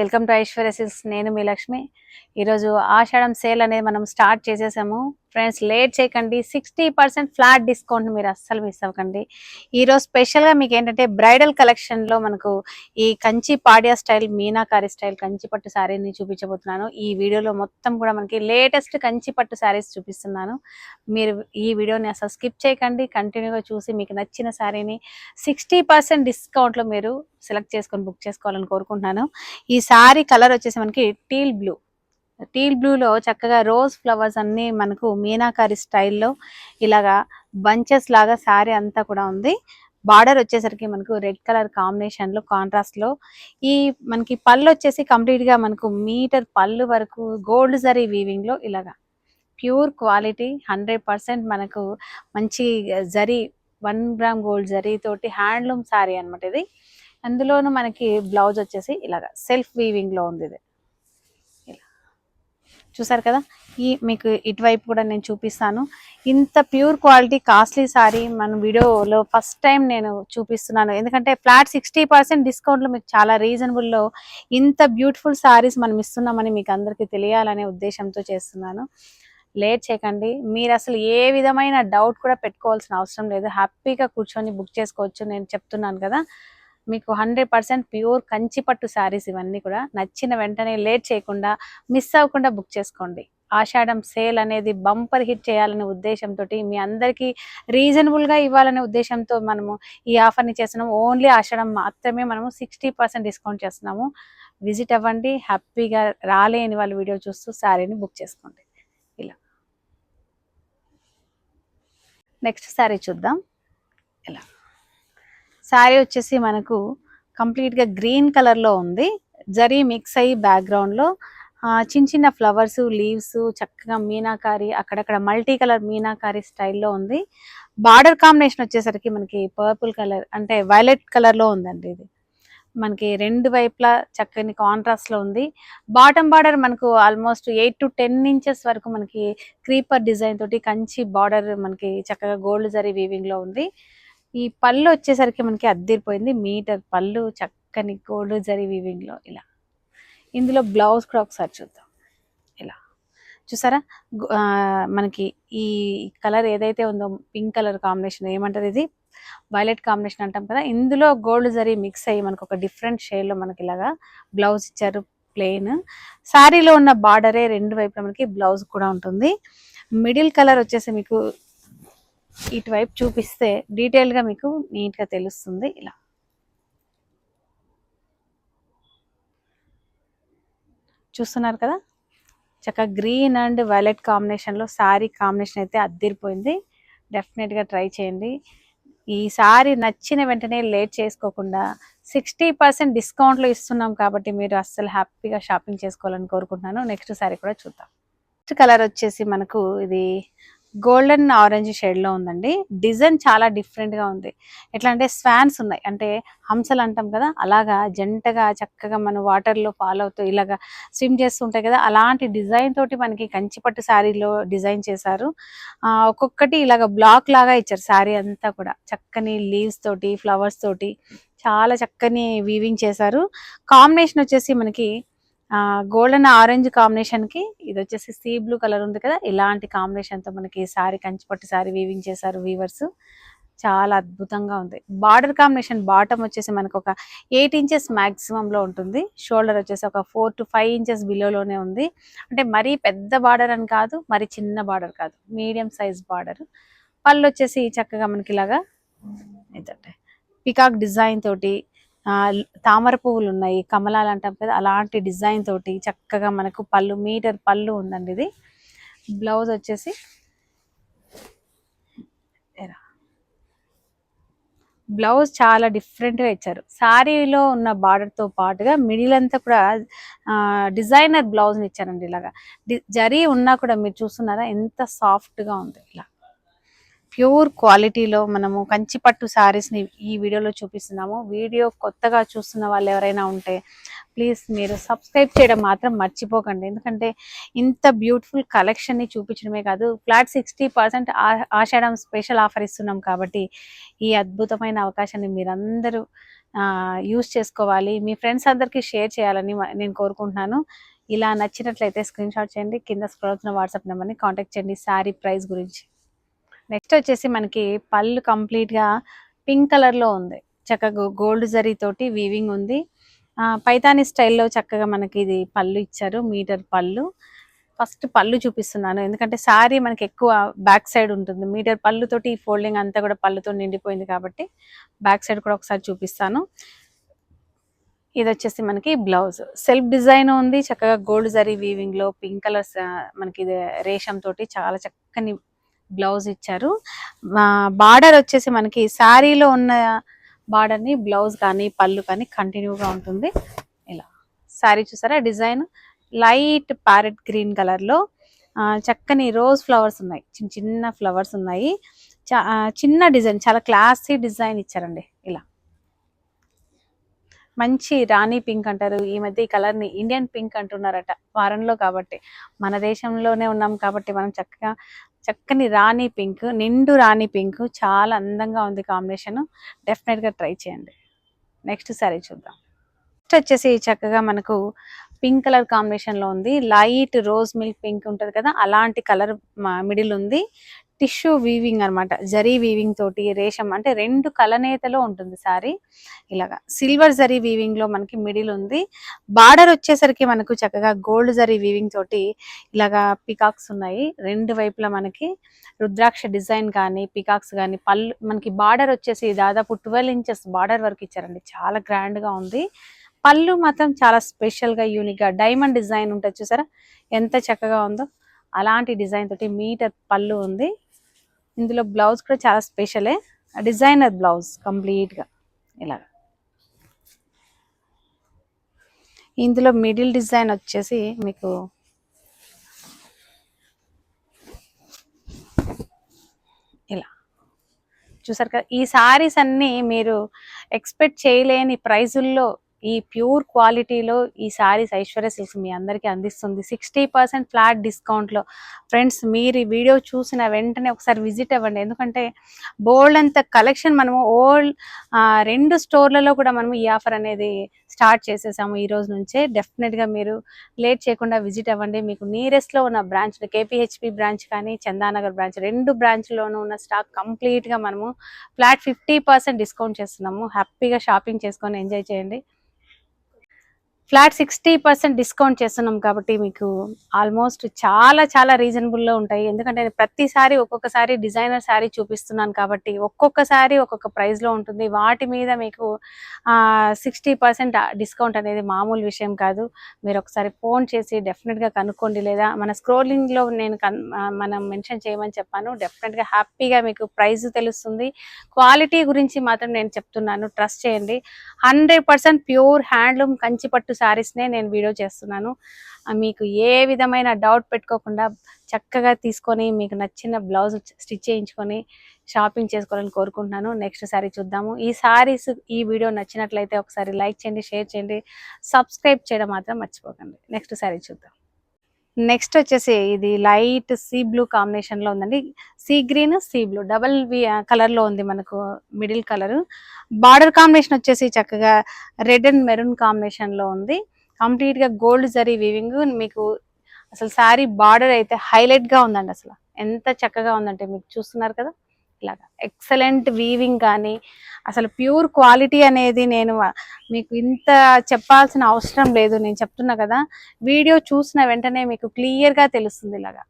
Welcome to Aishwarya సిల్స్ నేను మీ లక్ష్మి. ఈరోజు ఆషాఢం sale అనేది మనం స్టార్ట్ చేసేసాము. ఫ్రెండ్స్ లేట్ చేయకండి. సిక్స్టీ పర్సెంట్ ఫ్లాట్ డిస్కౌంట్ మీరు అస్సలు మిస్ అవ్వకండి. ఈరోజు స్పెషల్గా మీకు ఏంటంటే బ్రైడల్ కలెక్షన్లో మనకు ఈ కంచి పాడియా స్టైల్ మీనాకారి స్టైల్ కంచి పట్టు శారీని చూపించబోతున్నాను. ఈ వీడియోలో మొత్తం కూడా మనకి లేటెస్ట్ కంచి పట్టు శారీస్ చూపిస్తున్నాను. మీరు ఈ వీడియోని అసలు స్కిప్ చేయకండి. కంటిన్యూగా చూసి మీకు నచ్చిన శారీని సిక్స్టీ పర్సెంట్ డిస్కౌంట్లో మీరు సెలెక్ట్ చేసుకొని బుక్ చేసుకోవాలని కోరుకుంటున్నాను. ఈ శారీ కలర్ వచ్చేసి మనకి టీల్ బ్లూ. టీల్ బ్లూలో చక్కగా రోజ్ ఫ్లవర్స్ అన్ని మనకు మీనాకారి స్టైల్లో ఇలాగా బంచెస్ లాగా శారీ అంతా కూడా ఉంది. బార్డర్ వచ్చేసరికి మనకు రెడ్ కలర్ కాంబినేషన్లో లో ఈ మనకి పళ్ళు వచ్చేసి కంప్లీట్గా మనకు మీటర్ పళ్ళు వరకు గోల్డ్ జరీ వీవింగ్లో ఇలాగా ప్యూర్ క్వాలిటీ హండ్రెడ్ పర్సెంట్ మనకు మంచి zari one gram gold zari తోటి హ్యాండ్లూమ్ శారీ అనమాట ఇది. అందులోను మనకి బ్లౌజ్ వచ్చేసి ఇలాగా సెల్ఫ్ వీవింగ్లో ఉంది ఇది. చూసారు కదా? ఈ మీకు ఇటువైపు కూడా నేను చూపిస్తాను. ఇంత ప్యూర్ క్వాలిటీ కాస్ట్లీ సారీ మన వీడియోలో ఫస్ట్ టైం నేను చూపిస్తున్నాను. ఎందుకంటే ఫ్లాట్ సిక్స్టీ పర్సెంట్ డిస్కౌంట్లో మీకు చాలా రీజనబుల్లో ఇంత బ్యూటిఫుల్ సారీస్ మనం ఇస్తున్నామని మీకు అందరికీ తెలియాలనే ఉద్దేశంతో చేస్తున్నాను. లేట్ చేయకండి. మీరు అసలు ఏ విధమైన డౌట్ కూడా పెట్టుకోవాల్సిన అవసరం లేదు. హ్యాపీగా కూర్చొని బుక్ చేసుకోవచ్చు. నేను చెప్తున్నాను కదా. మీకు హండ్రెడ్ పర్సెంట్ ప్యూర్ కంచిపట్టు శారీస్ ఇవన్నీ కూడా నచ్చిన వెంటనే లేట్ చేయకుండా మిస్ అవ్వకుండా బుక్ చేసుకోండి. ఆషాఢం సేల్ అనేది బంపర్ హిట్ చేయాలనే ఉద్దేశంతో మీ అందరికీ రీజనబుల్గా ఇవ్వాలనే ఉద్దేశంతో మనము ఈ ఆఫర్ని చేస్తున్నాము. ఓన్లీ ఆషాఢం మాత్రమే మనము సిక్స్టీ పర్సెంట్ డిస్కౌంట్ చేస్తున్నాము. విజిట్ అవ్వండి హ్యాపీగా రాలేని వాళ్ళ వీడియో చూస్తూ శారీని బుక్ చేసుకోండి. ఇలా. నెక్స్ట్ శారీ చూద్దాం. ఇలా. శారీ వచ్చేసి మనకు కంప్లీట్గా గ్రీన్ కలర్లో ఉంది. జరీ మిక్స్ అయ్యి బ్యాక్గ్రౌండ్లో చిన్న చిన్న ఫ్లవర్స్ లీవ్స్ చక్కగా మీనాకారి అక్కడక్కడ మల్టీ కలర్ మీనాకారి స్టైల్లో ఉంది. బార్డర్ కాంబినేషన్ వచ్చేసరికి మనకి పర్పుల్ కలర్ అంటే వైలెట్ కలర్లో ఉందండి ఇది. మనకి రెండు వైపులా చక్కని కాంట్రాస్ట్లో ఉంది. బాటమ్ బార్డర్ మనకు almost eight to ten inches వరకు మనకి క్రీపర్ డిజైన్ తోటి కంచి బార్డర్ మనకి చక్కగా గోల్డ్ జరీ వీవింగ్లో ఉంది. ఈ పళ్ళు వచ్చేసరికి మనకి అద్దరిపోయింది. మీటర్ పళ్ళు చక్కని గోల్డ్ జరి వీవింగ్లో ఇలా. ఇందులో బ్లౌజ్ కూడా ఒకసారి చూద్దాం. ఇలా. చూసారా? మనకి ఈ కలర్ ఏదైతే ఉందో పింక్ కలర్ కాంబినేషన్ ఏమంటారు ఇది? వైలెట్ కాంబినేషన్ అంటాం కదా. ఇందులో గోల్డ్ జరీ మిక్స్ అయ్యి మనకు ఒక డిఫరెంట్ షేడ్లో మనకి ఇలాగా బ్లౌజ్ ఇచ్చారు ప్లెయిన్ శారీలో ఉన్న బార్డరే రెండు వైపులా మనకి బ్లౌజ్ కూడా ఉంటుంది. మిడిల్ కలర్ వచ్చేసి మీకు ఇటువైపు చూపిస్తే డీటెయిల్గా మీకు నీట్గా తెలుస్తుంది ఇలా. చూస్తున్నారు కదా? చక్కగా గ్రీన్ అండ్ వైలెట్ కాంబినేషన్లో శారీ కాంబినేషన్ అయితే అద్దరిపోయింది. డెఫినెట్గా ట్రై చేయండి. ఈ సారీ నచ్చిన వెంటనే లేట్ చేసుకోకుండా సిక్స్టీ పర్సెంట్ డిస్కౌంట్లో ఇస్తున్నాం కాబట్టి మీరు అస్సలు హ్యాపీగా షాపింగ్ చేసుకోవాలని కోరుకుంటున్నాను. నెక్స్ట్ సారీ కూడా చూద్దాం. నెక్స్ట్ కలర్ వచ్చేసి మనకు ఇది గోల్డెన్ ఆరెంజ్ షేడ్లో ఉందండి. డిజైన్ చాలా డిఫరెంట్గా ఉంది. ఎట్లా అంటే స్వాన్స్ ఉన్నాయి. అంటే హంసలు అంటాం కదా అలాగా జంటగా చక్కగా మనం వాటర్లో ఫాలో అవుతూ ఇలాగా స్విమ్ చేస్తుంటాయి కదా అలాంటి డిజైన్ తోటి మనకి కంచిపట్టు శారీలో డిజైన్ చేశారు. ఒక్కొక్కటి ఇలాగ బ్లాక్ లాగా ఇచ్చారు శారీ అంతా కూడా. చక్కని లీవ్స్ తోటి ఫ్లవర్స్ తోటి చాలా చక్కని వీవింగ్ చేశారు. కాంబినేషన్ వచ్చేసి మనకి గోల్డెన్ ఆరెంజ్ కాంబినేషన్కి ఇది వచ్చేసి సీ బ్లూ కలర్ ఉంది కదా ఇలాంటి కాంబినేషన్తో మనకి సారీ కంచిపట్టు సారీ వీవింగ్ చేశారు వీవర్స్ చాలా అద్భుతంగా ఉంది. బార్డర్ కాంబినేషన్ బాటమ్ వచ్చేసి మనకు ఒక ఎయిట్ ఇంచెస్ మాక్సిమం లో ఉంటుంది. షోల్డర్ వచ్చేసి ఒక ఫోర్ టు ఫైవ్ ఇంచెస్ బిలోలోనే ఉంది. అంటే మరీ పెద్ద బార్డర్ అని కాదు మరి చిన్న బార్డర్ కాదు. మీడియం సైజ్ బార్డర్ పళ్ళు వచ్చేసి చక్కగా మనకి ఇలాగా ఏంటంటే పికాక్ డిజైన్ తోటి తామర పువ్వులు ఉన్నాయి కమలాలు అంటాం కదా అలాంటి డిజైన్ తోటి చక్కగా మనకు పళ్ళు మీటర్ పళ్ళు ఉందండి ఇది. బ్లౌజ్ వచ్చేసి బ్లౌజ్ చాలా డిఫరెంట్గా ఇచ్చారు. శారీలో ఉన్న బార్డర్తో పాటుగా మిడిల్ అంతా కూడా డిజైనర్ బ్లౌజ్ని ఇచ్చారండి ఇలాగా. జరీ ఉన్నా కూడా మీరు చూస్తున్నారా ఎంత సాఫ్ట్గా ఉంది ఇలా. ప్యూర్ క్వాలిటీలో మనము కంచిపట్టు శారీస్ని ఈ వీడియోలో చూపిస్తున్నాము. వీడియో కొత్తగా చూస్తున్న వాళ్ళు ఎవరైనా ఉంటే ప్లీజ్ మీరు సబ్స్క్రైబ్ చేయడం మాత్రం మర్చిపోకండి. ఎందుకంటే ఇంత బ్యూటిఫుల్ కలెక్షన్ని చూపించడమే కాదు flat sixty percent Ashadham special offer ఇస్తున్నాం కాబట్టి ఈ అద్భుతమైన అవకాశాన్ని మీరందరూ యూస్ చేసుకోవాలి. మీ ఫ్రెండ్స్ అందరికీ షేర్ చేయాలని నేను కోరుకుంటున్నాను. ఇలా నచ్చినట్లయితే స్క్రీన్ షాట్ చేయండి. కింద స్క్రోల్ అవుతున్న వాట్సాప్ నెంబర్ని కాంటాక్ట్ చేయండి. శారీ ప్రైస్ గురించి. నెక్స్ట్ వచ్చేసి మనకి పళ్ళు కంప్లీట్గా పింక్ కలర్లో ఉంది. చక్కగా గోల్డ్ జరీ తోటి వీవింగ్ ఉంది. ఆ, పైతాని స్టైల్లో చక్కగా మనకి ఇది పళ్ళు ఇచ్చారు మీటర్ పళ్ళు. ఫస్ట్ పళ్ళు చూపిస్తున్నాను. ఎందుకంటే శారీ మనకి ఎక్కువ బ్యాక్ సైడ్ ఉంటుంది. మీటర్ పళ్ళుతోటి ఈ ఫోల్డింగ్ అంతా కూడా పళ్ళుతో నిండిపోయింది కాబట్టి బ్యాక్ సైడ్ కూడా ఒకసారి చూపిస్తాను. ఇది వచ్చేసి మనకి బ్లౌజ్. సెల్ఫ్ డిజైన్ ఉంది. చక్కగా గోల్డ్ జరీ వీవింగ్లో పింక్ కలర్ మనకి ఇది రేషం తోటి చాలా చక్కని బ్లౌజ్ ఇచ్చారు. బార్డర్ వచ్చేసి మనకి శారీలో ఉన్న బార్డర్ని బ్లౌజ్ కానీ పళ్ళు కానీ కంటిన్యూగా ఉంటుంది. ఇలా. శారీ చూసారా? డిజైన్ లైట్ ప్యారెట్ గ్రీన్ కలర్లో చక్కని రోజ్ ఫ్లవర్స్ ఉన్నాయి. చిన్న చిన్న ఫ్లవర్స్ ఉన్నాయి. చా- చిన్న డిజైన్ చాలా క్లాసీ డిజైన్ ఇచ్చారండి. ఇలా. మంచి రాణి పింక్ అంటారు. ఈ మధ్య ఈ కలర్ని ఇండియన్ పింక్ అంటున్నారట. వారంలో కాబట్టి. మన దేశంలోనే ఉన్నాం కాబట్టి మనం చక్కగా చక్కని రాణి పింక్ నిండు రాణి పింక్ చాలా అందంగా ఉంది కాంబినేషన్. డెఫినెట్గా ట్రై చేయండి. నెక్స్ట్ సారీ చూద్దాం. నెక్స్ట్ వచ్చేసి చక్కగా మనకు పింక్ కలర్ కాంబినేషన్లో ఉంది. లైట్ రోజ్ మిల్క్ పింక్ ఉంటుంది కదా అలాంటి కలర్ మిడిల్ ఉంది. టిష్యూ వీవింగ్ అన్నమాట జరీ వీవింగ్ తోటి రేషం అంటే రెండు కలనేతలో ఉంటుంది సారీ. ఇలాగా సిల్వర్ జరీ వీవింగ్లో మనకి మిడిల్ ఉంది. బార్డర్ వచ్చేసరికి మనకు చక్కగా గోల్డ్ జరీ వీవింగ్ తోటి ఇలాగా పికాక్స్ ఉన్నాయి. రెండు వైపులా మనకి రుద్రాక్ష డిజైన్ కానీ పికాక్స్ కానీ పళ్ళు మనకి బార్డర్ వచ్చేసి దాదాపు ట్వెల్వ్ ఇంచెస్ బార్డర్ వరకు ఇచ్చారండి. చాలా గ్రాండ్గా ఉంది. పళ్ళు మాత్రం చాలా స్పెషల్గా యూనిక్గా డైమండ్ డిజైన్ ఉంటుంది చూసారా? ఎంత చక్కగా ఉందో. అలాంటి డిజైన్ తోటి మీటర్ పళ్ళు ఉంది. ఇందులో బ్లౌజ్ కూడా చాలా స్పెషలే. డిజైనర్ బ్లౌజ్ కంప్లీట్గా. ఇలా ఇందులో మిడిల్ డిజైన్ వచ్చేసి మీకు ఇలా. చూసారు కదా? ఈ సారీస్ అన్నీ మీరు ఎక్స్పెక్ట్ చేయలేని ప్రైజుల్లో ఈ ప్యూర్ క్వాలిటీలో ఈ సారీస్ ఐశ్వర్య సిల్క్స్ మీ అందరికీ అందిస్తుంది. సిక్స్టీ పర్సెంట్ ఫ్లాట్ డిస్కౌంట్లో. ఫ్రెండ్స్ మీరు ఈ వీడియో చూసిన వెంటనే ఒకసారి విజిట్ అవ్వండి. ఎందుకంటే బోల్డ్ అంత కలెక్షన్ మనము ఓల్డ్ రెండు స్టోర్లలో కూడా మనము ఈ ఆఫర్ అనేది స్టార్ట్ చేసేసాము ఈ రోజు నుంచే. డెఫినెట్గా మీరు లేట్ చేయకుండా విజిట్ అవ్వండి. మీకు నియరెస్ట్లో ఉన్న బ్రాంచ్ కేపీహెచ్పి బ్రాంచ్ కానీ చందానగర్ బ్రాంచ్ రెండు బ్రాంచ్లోనూ ఉన్న స్టాక్ కంప్లీట్గా మనము ఫ్లాట్ ఫిఫ్టీ పర్సెంట్ డిస్కౌంట్ చేస్తున్నాము. హ్యాపీగా షాపింగ్ చేసుకొని ఎంజాయ్ చేయండి. ఫ్లాట్ సిక్స్టీ పర్సెంట్ డిస్కౌంట్ చేస్తున్నాం కాబట్టి మీకు ఆల్మోస్ట్ చాలా చాలా రీజనబుల్లో ఉంటాయి. ఎందుకంటే నేను ప్రతిసారి ఒక్కొక్కసారి డిజైనర్ శారీ చూపిస్తున్నాను కాబట్టి ఒక్కొక్కసారి ఒక్కొక్క ప్రైస్లో ఉంటుంది. వాటి మీద మీకు సిక్స్టీ పర్సెంట్ డిస్కౌంట్ అనేది మామూలు విషయం కాదు. మీరు ఒకసారి ఫోన్ చేసి డెఫినెట్గా కనుక్కోండి. లేదా మన స్క్రోలింగ్లో నేను కన్ మనం మెన్షన్ చేయమని చెప్పాను. డెఫినెట్గా హ్యాపీగా మీకు ప్రైస్ తెలుస్తుంది. క్వాలిటీ గురించి మాత్రం నేను చెప్తున్నాను. ట్రస్ట్ చేయండి. Hundred percent pure handloom Kanchi పట్టు శారీస్నే నేను వీడియో చేస్తున్నాను. మీకు ఏ విధమైన డౌట్ పెట్టుకోకుండా చక్కగా తీసుకొని మీకు నచ్చిన బ్లౌజ్ స్టిచ్ చేయించుకొని షాపింగ్ చేసుకోవాలని కోరుకుంటున్నాను. నెక్స్ట్ సారీ చూద్దాము. ఈ సారీస్ ఈ వీడియో నచ్చినట్లయితే ఒకసారి లైక్ చేయండి షేర్ చేయండి. సబ్స్క్రైబ్ చేయడం మాత్రం మర్చిపోకండి. నెక్స్ట్ సారీ చూద్దాం. నెక్స్ట్ వచ్చేసి ఇది లైట్ సీ బ్లూ కాంబినేషన్లో ఉందండి. Sea green sea blue. Double కలర్లో ఉంది మనకు మిడిల్ కలర్. బార్డర్ కాంబినేషన్ వచ్చేసి చక్కగా రెడ్ అండ్ మెరూన్ కాంబినేషన్లో ఉంది. కంప్లీట్గా గోల్డ్ జరీ వీవింగ్. మీకు అసలు శారీ బార్డర్ అయితే హైలైట్గా ఉందండి అసలు. ఎంత చక్కగా ఉందంటే మీకు చూస్తున్నారు కదా. ఇలాగా ఎక్సలెంట్ వీవింగ్ కానీ అసలు ప్యూర్ క్వాలిటీ అనేది నేను మీకు ఇంత చెప్పాల్సిన అవసరం లేదు. నేను చెప్తున్నా కదా వీడియో చూసిన వెంటనే మీకు క్లియర్గా తెలుస్తుంది ఇలాగా.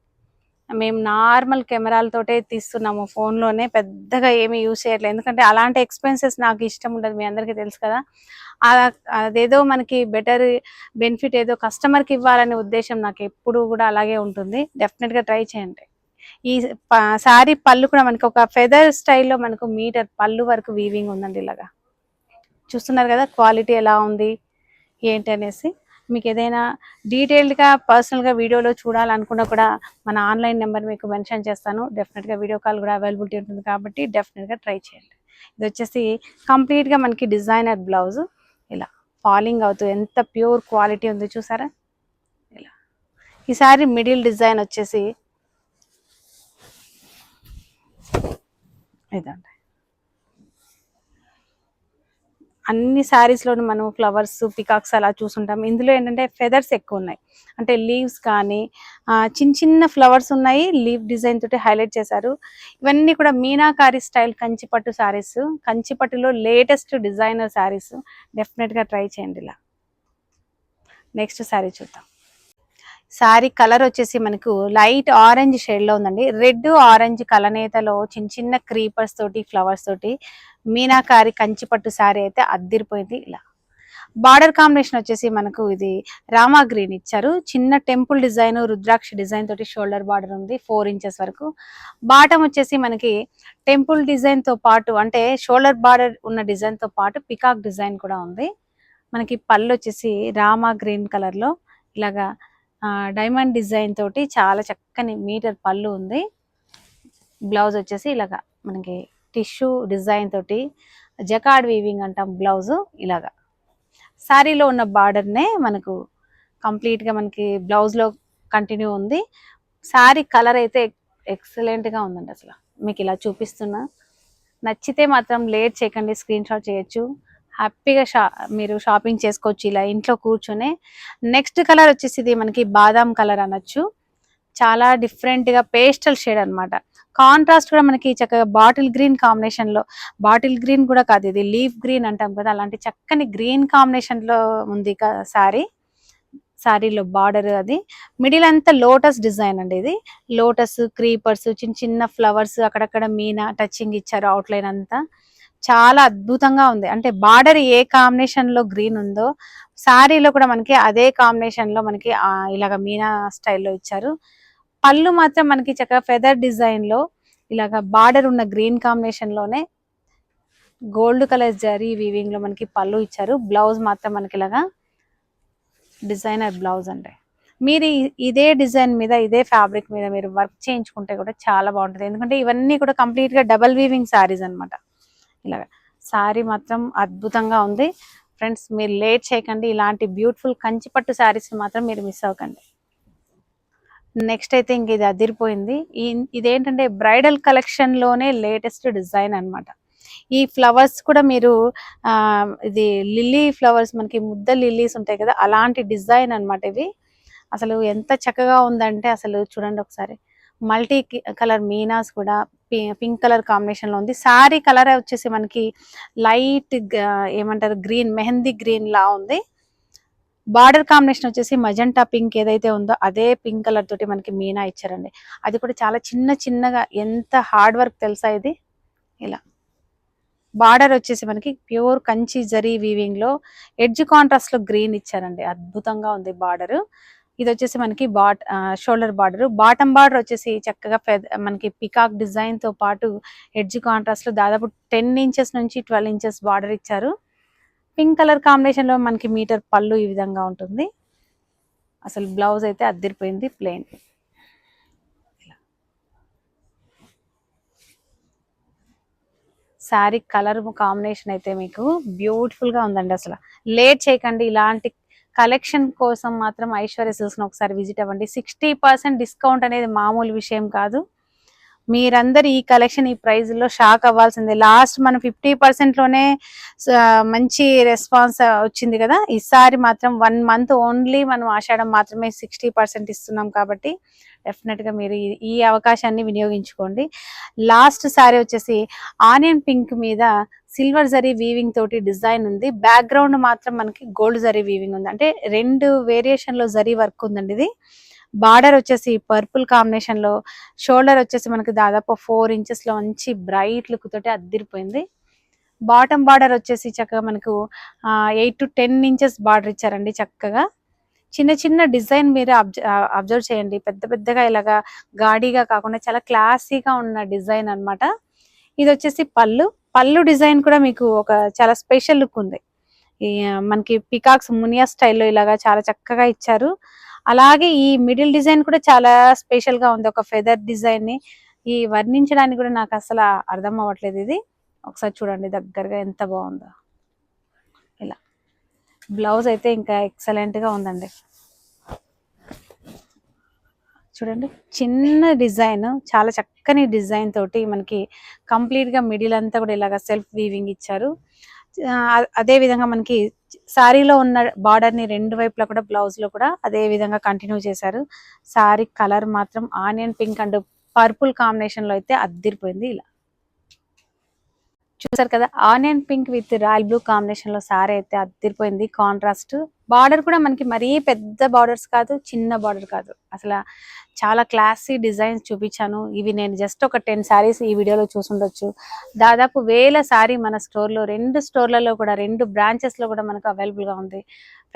మేము నార్మల్ కెమెరాలతోటే తీస్తున్నాము ఫోన్లోనే పెద్దగా ఏమీ యూజ్ చేయట్లేదు. ఎందుకంటే అలాంటి ఎక్స్పెన్సెస్ నాకు ఇష్టం ఉండదు మీ అందరికీ తెలుసు కదా. అదేదో మనకి బెటర్ బెనిఫిట్ ఏదో కస్టమర్కి ఇవ్వాలనే ఉద్దేశం నాకు ఎప్పుడు కూడా అలాగే ఉంటుంది. డెఫినెట్గా ట్రై చేయండి. ఈ శారీ పళ్ళు కూడా మనకి ఒక ఫెదర్ స్టైల్లో మనకు మీటర్ పళ్ళు వరకు వీవింగ్ ఉందండి ఇలాగా. చూస్తున్నారు కదా క్వాలిటీ ఎలా ఉంది ఏంటి అనేసి. మీకు ఏదైనా డీటెయిల్డ్గా పర్సనల్గా వీడియోలో చూడాలనుకున్నా కూడా మన ఆన్లైన్ నెంబర్ మీకు మెన్షన్ చేస్తాను. డెఫినెట్గా వీడియో కాల్ కూడా అవైలబిలిటీ ఉంటుంది కాబట్టి డెఫినెట్గా ట్రై చేయండి. ఇది వచ్చేసి కంప్లీట్గా మనకి డిజైనర్ బ్లౌజ్ ఇలా ఫాలింగ్ అవుతూ ఎంత ప్యూర్ క్వాలిటీ ఉంది చూసారా? ఇలా. ఈసారి మిడిల్ డిజైన్ వచ్చేసి ఇదండి. అన్ని శారీస్లోని మనం ఫ్లవర్స్ పికాక్స్ అలా చూసుంటాం. ఇందులో ఏంటంటే ఫెదర్స్ ఎక్కువ ఉన్నాయి. అంటే లీవ్స్ కానీ చిన్న చిన్న ఫ్లవర్స్ ఉన్నాయి. లీవ్ డిజైన్ తోటి హైలైట్ చేశారు. ఇవన్నీ కూడా మీనాకారి స్టైల్ కంచిపట్టు saris కంచిపట్టులో latest designer saris definitely try చేయండి ఇలా. నెక్స్ట్ శారీ చూద్దాం. శారీ కలర్ వచ్చేసి మనకు లైట్ ఆరెంజ్ షేడ్లో ఉందండి. రెడ్ ఆరెంజ్ కలనేతలో చిన్న చిన్న క్రీపర్స్ తోటి ఫ్లవర్స్ తోటి మీనాకారి కంచిపట్టు శారీ అయితే అద్దిరిపోయింది ఇలా. బార్డర్ కాంబినేషన్ వచ్చేసి మనకు ఇది రామా గ్రీన్ ఇచ్చారు. చిన్న టెంపుల్ డిజైన్ రుద్రాక్ష డిజైన్ తోటి షోల్డర్ బార్డర్ ఉంది ఫోర్ ఇంచెస్ వరకు. బాటం వచ్చేసి మనకి టెంపుల్ డిజైన్తో పాటు అంటే షోల్డర్ బార్డర్ ఉన్న డిజైన్తో పాటు పికాక్ డిజైన్ కూడా ఉంది. మనకి పళ్ళు వచ్చేసి రామా గ్రీన్ కలర్లో ఇలాగా డైమండ్ డిజైన్ తోటి చాలా చక్కని మీటర్ పళ్ళు ఉంది. బ్లౌజ్ వచ్చేసి ఇలాగా మనకి టిష్యూ డిజైన్ తోటి జకాడ్ వీవింగ్ అంటాం బ్లౌజ్ ఇలాగా. శారీలో ఉన్న బార్డర్నే మనకు కంప్లీట్గా మనకి బ్లౌజ్లో కంటిన్యూ ఉంది. శారీ కలర్ అయితే ఎక్సలెంట్గా ఉందండి అసలు. మీకు ఇలా చూపిస్తున్నా. నచ్చితే మాత్రం లేట్ చేయకండి స్క్రీన్ షాట్ చేయొచ్చు. హ్యాపీగా షా మీరు షాపింగ్ చేసుకోవచ్చు ఇలా ఇంట్లో కూర్చొని. నెక్స్ట్ కలర్ వచ్చేసి ఇది మనకి బాదాం కలర్ అనొచ్చు. చాలా డిఫరెంట్గా పేస్టల్ షేడ్ అన్నమాట. కాంట్రాస్ట్ కూడా మనకి చక్కగా బాటిల్ గ్రీన్ కాంబినేషన్లో బాటిల్ గ్రీన్ కూడా కాదు ఇది లీఫ్ గ్రీన్ అంటాం కదా అలాంటి చక్కని గ్రీన్ కాంబినేషన్లో ఉంది సారీ శారీలో బార్డర్ అది. మిడిల్ అంతా లోటస్ డిజైన్ అండి ఇది. లోటస్ క్రీపర్స్ చిన్న చిన్న ఫ్లవర్స్ అక్కడక్కడ మీనా టచింగ్ ఇచ్చారు అవుట్లైన్ అంతా. చాలా అద్భుతంగా ఉంది. అంటే బార్డర్ ఏ కాంబినేషన్లో గ్రీన్ ఉందో శారీలో కూడా మనకి అదే కాంబినేషన్లో మనకి ఇలాగ మీనా స్టైల్లో ఇచ్చారు. పళ్ళు మాత్రం మనకి చక్కగా ఫెదర్ డిజైన్లో ఇలాగ బార్డర్ ఉన్న గ్రీన్ కాంబినేషన్లోనే గోల్డ్ కలర్ జరీ వీవింగ్లో మనకి పళ్ళు ఇచ్చారు. బ్లౌజ్ మాత్రం మనకి ఇలాగా డిజైనర్ బ్లౌజ్ అండి. మీరు ఇదే డిజైన్ మీద ఇదే ఫ్యాబ్రిక్ మీద మీరు వర్క్ చేయించుకుంటే కూడా చాలా బాగుంటుంది. ఎందుకంటే ఇవన్నీ కూడా కంప్లీట్గా డబల్ వీవింగ్ సారీస్ అన్నమాట. ఇలాగ. శారీ మాత్రం అద్భుతంగా ఉంది. ఫ్రెండ్స్ మీరు లేట్ చేయకండి. ఇలాంటి బ్యూటిఫుల్ కంచిపట్టు శారీస్ మాత్రం మీరు మిస్ అవ్వకండి. నెక్స్ట్ అయితే ఇంక ఇది అదిరిపోయింది. ఇదేంటంటే బ్రైడల్ కలెక్షన్లోనే లేటెస్ట్ డిజైన్ అన్నమాట. ఈ ఫ్లవర్స్ కూడా మీరు ఇది లిల్లీ ఫ్లవర్స్ మనకి ముద్ద లిల్లీస్ ఉంటాయి కదా అలాంటి డిజైన్ అన్నమాట ఇవి. అసలు ఎంత చక్కగా ఉందంటే అసలు చూడండి ఒకసారి. మల్టీ కలర్ మీనాస్ కూడా పింక్ కలర్ కాంబినేషన్లో ఉంది. సారీ కలర్ వచ్చేసి మనకి లైట్ ఏమంటారు గ్రీన్ మెహందీ గ్రీన్ లా ఉంది. బార్డర్ కాంబినేషన్ వచ్చేసి మజంటా పింక్ ఏదైతే ఉందో అదే పింక్ కలర్ తోటి మనకి మీనా ఇచ్చారండి. అది కూడా చాలా చిన్న చిన్నగా ఎంత హార్డ్ వర్క్ తెలుసా ఇది? ఇలా. బార్డర్ వచ్చేసి మనకి ప్యూర్ కంచి జరీ వీవింగ్లో ఎడ్జ్ కాంట్రాస్ట్లో గ్రీన్ ఇచ్చారండి. అద్భుతంగా ఉంది బార్డర్. ఇది వచ్చేసి మనకి bat shoulder border. Bottom border వచ్చేసి చక్కగా మనకి పికాక్ డిజైన్తో పాటు ఎడ్జ్ కాంట్రాస్ట్లో దాదాపు టెన్ ఇంచెస్ నుంచి ట్వెల్వ్ ఇంచెస్ బార్డర్ ఇచ్చారు. పింక్ కలర్ కాంబినేషన్లో మనకి మీటర్ పళ్ళు ఈ విధంగా ఉంటుంది. అసలు బ్లౌజ్ అయితే అద్దరిపోయింది ప్లెయిన్. శారీ కలర్ కాంబినేషన్ అయితే మీకు బ్యూటిఫుల్గా ఉందండి అసలు. లేట్ చేయకండి ఇలాంటి కలెక్షన్ కోసం మాత్రం ఐశ్వర్య సిల్క్స్ ఒకసారి విజిట్ అవ్వండి. సిక్స్టీ పర్సెంట్ డిస్కౌంట్ అనేది మామూలు విషయం కాదు. మీరందరు ఈ కలెక్షన్ ఈ ప్రైస్లో షాక్ అవ్వాల్సిందే. లాస్ట్ మనం ఫిఫ్టీ పర్సెంట్లోనే మంచి రెస్పాన్స్ వచ్చింది కదా. ఈసారి మాత్రం వన్ మంత్ ఓన్లీ మనం ఆషాఢం మాత్రమే సిక్స్టీ పర్సెంట్ ఇస్తున్నాం కాబట్టి డెఫినెట్గా మీరు ఈ- అవకాశాన్ని వినియోగించుకోండి. లాస్ట్ సారీ వచ్చేసి ఆనియన్ పింక్ మీద సిల్వర్ జరీ వీవింగ్ తోటి డిజైన్ ఉంది. బ్యాక్గ్రౌండ్ మాత్రం మనకి గోల్డ్ జరీ వీవింగ్ ఉంది. అంటే రెండు వేరియేషన్లో జరీ వర్క్ ఉందండి ఇది. బార్డర్ వచ్చేసి పర్పుల్ కాంబినేషన్లో షోల్డర్ వచ్చేసి మనకి దాదాపు ఫోర్ ఇంచెస్లో మంచి బ్రైట్ లుక్ తోటి అద్దిరిపోయింది. బాటమ్ బార్డర్ వచ్చేసి చక్కగా మనకు eight to ten inches border ఇచ్చారండి చక్కగా. చిన్న చిన్న డిజైన్ మీరు అబ్జర్వ్ చేయండి. పెద్ద పెద్దగా ఇలాగా గాడిగా కాకుండా చాలా క్లాసీగా ఉన్న డిజైన్ అన్నమాట. ఇది వచ్చేసి పళ్ళు. పళ్ళు డిజైన్ కూడా మీకు ఒక చాలా స్పెషల్ లుక్ ఉంది. ఈ మనకి పికాక్స్ మునియా స్టైల్లో ఇలాగా చాలా చక్కగా ఇచ్చారు. అలాగే ఈ మిడిల్ డిజైన్ కూడా చాలా స్పెషల్గా ఉంది. ఒక ఫెదర్ డిజైన్ని ఈ వర్ణించడానికి కూడా నాకు అసలు అర్థం అవ్వట్లేదు ఇది. ఒకసారి చూడండి దగ్గరగా ఎంత బాగుందో. బ్లౌజ్ అయితే ఇంకా ఎక్సలెంట్గా ఉందండి. చూడండి చిన్న డిజైన్ చాలా చక్కని డిజైన్ తోటి మనకి కంప్లీట్గా మిడిల్ అంతా కూడా ఇలాగ సెల్ఫ్ వీవింగ్ ఇచ్చారు. అదే విధంగా మనకి శారీలో ఉన్న బార్డర్ని రెండు వైపులా కూడా బ్లౌజ్లో కూడా అదే విధంగా కంటిన్యూ చేశారు. శారీ కలర్ మాత్రం ఆనియన్ పింక్ అండ్ పర్పుల్ కాంబినేషన్లో అయితే అద్దిరిపోయింది ఇలా. చూసారు కదా onion pink with royal blue కాంబినేషన్లో సారీ అయితే అదిరిపోయింది. కాంట్రాస్ట్. బార్డర్ కూడా మనకి మరీ పెద్ద బార్డర్స్ కాదు చిన్న బార్డర్ కాదు. అసలు చాలా క్లాసీ డిజైన్స్ చూపించాను. ఇవి నేను జస్ట్ ఒక టెన్ సారీస్ ఈ వీడియోలో చూసుండొచ్చు. దాదాపు వేల సారీ మన స్టోర్లో రెండు స్టోర్లలో కూడా రెండు బ్రాంచెస్లో కూడా మనకు అవైలబుల్గా ఉంది.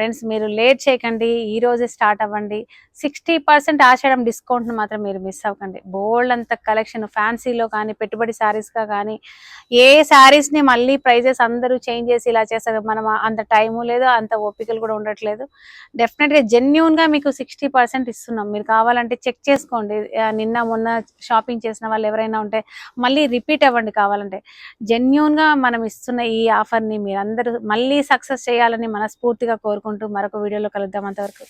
ఫ్రెండ్స్ మీరు లేట్ చేయకండి ఈ రోజే స్టార్ట్ అవ్వండి. సిక్స్టీ పర్సెంట్ ఆషాఢం డిస్కౌంట్ మాత్రం మీరు మిస్ అవ్వకండి. బోల్డ్ అంత కలెక్షన్ ఫ్యాన్సీలో కానీ పెట్టుబడి శారీస్గా గా కానీ ఏ శారీస్ని ని మళ్ళీ ప్రైజెస్ అందరూ చేంజ్ చేసి ఇలా చేస్తారు. మనం అంత టైము లేదు అంత ఓపికలు కూడా ఉండట్లేదు. డెఫినెట్గా జెన్యున్గా మీకు సిక్స్టీ పర్సెంట్ ఇస్తున్నాం. మీరు కావాలంటే చెక్ చేసుకోండి. నిన్న మొన్న షాపింగ్ చేసిన వాళ్ళు ఎవరైనా ఉంటే మళ్ళీ రిపీట్ అవ్వండి కావాలంటే. జెన్యున్గా మనం ఇస్తున్న ఈ ఆఫర్ని మీరందరూ మళ్ళీ సక్సెస్ చేయాలని మనస్ఫూర్తిగా చేసుకుంటూ మరొక వీడియోలో కలుద్దాం అంతవరకు.